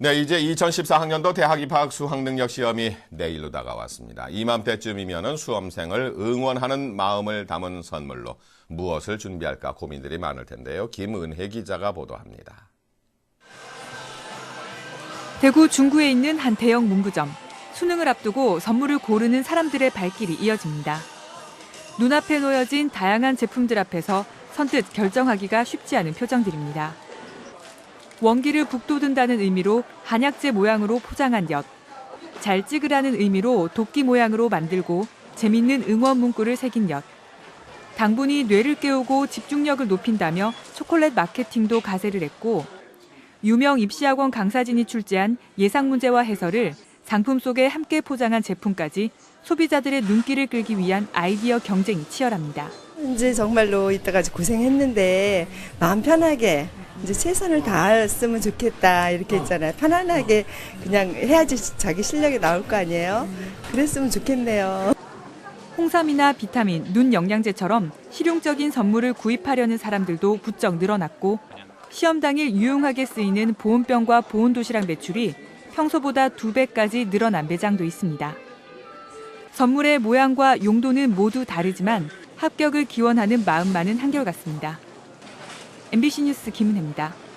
네, 이제 2014학년도 대학 입학 수학 능력 시험이 내일로 다가왔습니다. 이맘때쯤이면 수험생을 응원하는 마음을 담은 선물로 무엇을 준비할까 고민들이 많을 텐데요. 김은혜 기자가 보도합니다. 대구 중구에 있는 한 대형 문구점. 수능을 앞두고 선물을 고르는 사람들의 발길이 이어집니다. 눈앞에 놓여진 다양한 제품들 앞에서 선뜻 결정하기가 쉽지 않은 표정들입니다. 원기를 북돋운다는 의미로 한약재 모양으로 포장한 엿, 잘 찍으라는 의미로 도끼 모양으로 만들고 재밌는 응원 문구를 새긴 엿, 당분이 뇌를 깨우고 집중력을 높인다며 초콜릿 마케팅도 가세를 했고 유명 입시학원 강사진이 출제한 예상 문제와 해설을 상품 속에 함께 포장한 제품까지 소비자들의 눈길을 끌기 위한 아이디어 경쟁이 치열합니다. 이제 정말로 이때까지 고생했는데 마음 편하게 이제 최선을 다했으면 좋겠다 이렇게 했잖아요. 편안하게 그냥 해야지 자기 실력이 나올 거 아니에요. 그랬으면 좋겠네요. 홍삼이나 비타민, 눈 영양제처럼 실용적인 선물을 구입하려는 사람들도 부쩍 늘어났고 시험 당일 유용하게 쓰이는 보온병과 보온 도시락 매출이 평소보다 두 배까지 늘어난 매장도 있습니다. 선물의 모양과 용도는 모두 다르지만 합격을 기원하는 마음만은 한결같습니다. MBC 뉴스 김은혜입니다.